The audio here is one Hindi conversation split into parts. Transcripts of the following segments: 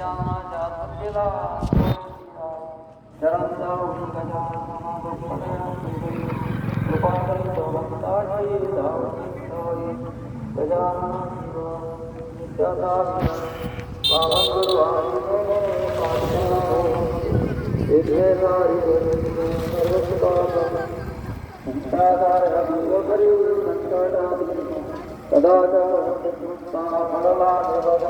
जाना जात मिला शरण दाओ गजान नमः कृपा कर तो भक्ता जी दाओ सोई गजान नित्यादास पावन गुरु आदि ने पावन इतने सारी सर्वसुखासन संसार हरि गरी संकट सदा जप सारा फलला सर्वदा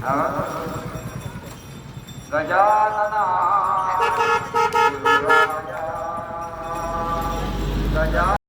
Sajanana Sajanana